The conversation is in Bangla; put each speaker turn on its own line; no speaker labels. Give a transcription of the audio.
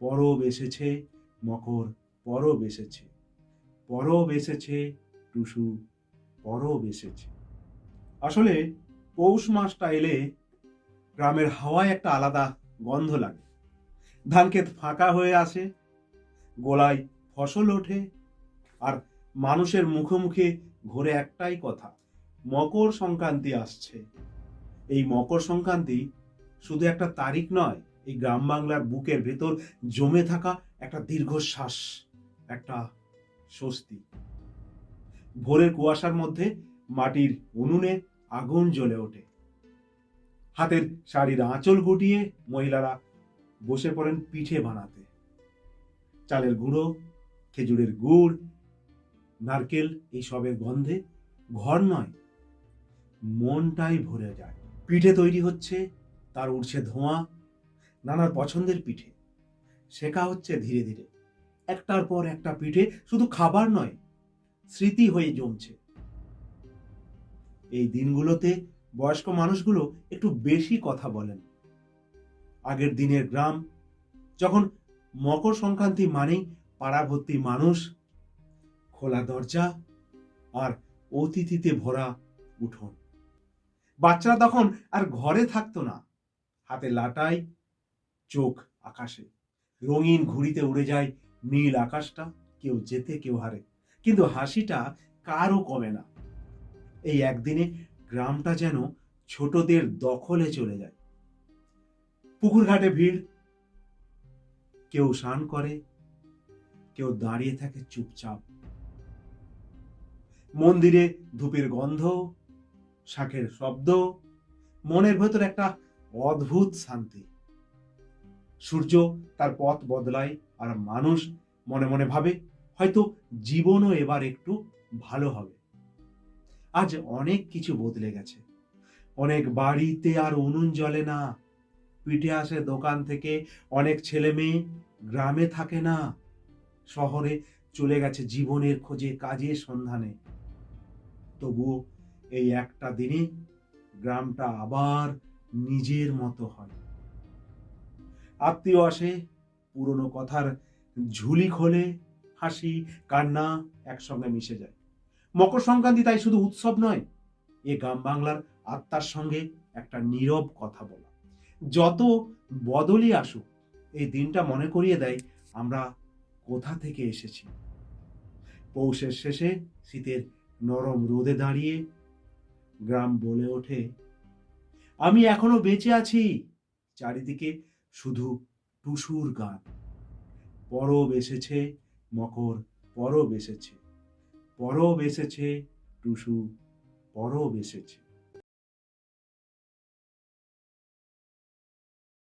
পরব এসেছে, মকর পরব এসেছে। পরব এসেছে, টুসু পরব এসেছে। আসলে পৌষ মাসটা এলে গ্রামের হাওয়ায় একটা আলাদা গন্ধ লাগে। ধান ক্ষেত ফাঁকা হয়ে আসে, গোলায় ফসল ওঠে, আর মানুষের মুখে মুখে ঘুরে একটাই কথা, মকর সংক্রান্তি আসছে। এই মকর সংক্রান্তি শুধু একটা তারিখ নয় এই গ্রাম বাংলার বুকের ভেতর জমে থাকা একটা দীর্ঘশ্বাস, একটা স্বস্তি। ভোরের কুয়াশার মধ্যে মাটির উনুনে আগুন জ্বলে ওঠে। হাতের শাড়ির আঁচল গুটিয়ে মহিলারা বসে পড়েন পিঠে বানাতে। চালের গুঁড়ো, খেজুরের গুড়, নারকেল এইসবের গন্ধে ঘর নয়, মনটাই ভরে যায়। পিঠে তৈরি হচ্ছে তার উঠছে ধোঁয়া নানার পছন্দের পিঠে। শেখা হচ্ছে ধীরে ধীরে। একটার পর একটা পিঠে শুধু খাবার নয়, স্মৃতি হয়ে জমছে। এই দিনগুলোতে বয়স্ক মানুষগুলো একটু বেশি কথা বলেন। আগের দিনের গ্রাম, যখন মকর সংক্রান্তি মানেই পাড়া ভর্তি মানুষ, খোলা দরজা আর অতিথিতে ভরা উঠোন। বাচ্চারা তখন আর ঘরে থাকতো না। হাতে লাটাই চোখ আকাশে। রঙিন ঘুড়িতে উড়ে যায় নীল আকাশটা, কেউ যেতে কেউ হারে। কিন্তু হাসিটা কারও কমে না। এই একদিনে গ্রামটা যেন ছোটদের দখলে চলে যায়। পুকুর ঘাটে ভিড়। কেউ স্নান করে, কেউ দাঁড়িয়ে থাকে চুপচাপ। মন্দিরে ধূপের গন্ধ শাকের শব্দ, মনের ভেতর একটা অদ্ভুত শান্তি। সূর্য তার পথ বদলায় আর মানুষ মনে মনে ভাবে, হয়তো জীবনও এবার একটু ভালো হবে। আজ অনেক কিছু বদলে গেছে। অনেক বাড়িতে আর উনুন জ্বলে না। পিঠে আসে দোকান থেকে অনেক ছেলে মেয়ে, গ্রামে থাকে না। শহরে চলে গেছে জীবনের খোঁজে কাজের সন্ধানে। তবুও এই একটা দিনে গ্রামটা আবার নিজের মতো হয়। আত্মীয় আসে, পুরনো কথার ঝুলি খোলে, হাসি, কান্না একসঙ্গে মিশে যায়। মকর সংক্রান্তি তাই শুধু উৎসব নয়, এ গ্রাম বাংলার আত্মার সঙ্গে একটা নীরব কথা বলা। যত বদলই আসুক, এই দিনটা মনে করিয়ে দেয় আমরা কোথা থেকে এসেছি। পৌষের শেষে শীতের নরম রোদে দাঁড়িয়ে গ্রাম বলে ওঠে, আমি এখনও বেঁচে আছি, চারিদিকে শুধু টুসুর গান। পরব এসেছে মকর পরব এসেছে। পরব এসেছে টুসু পরব এসেছে।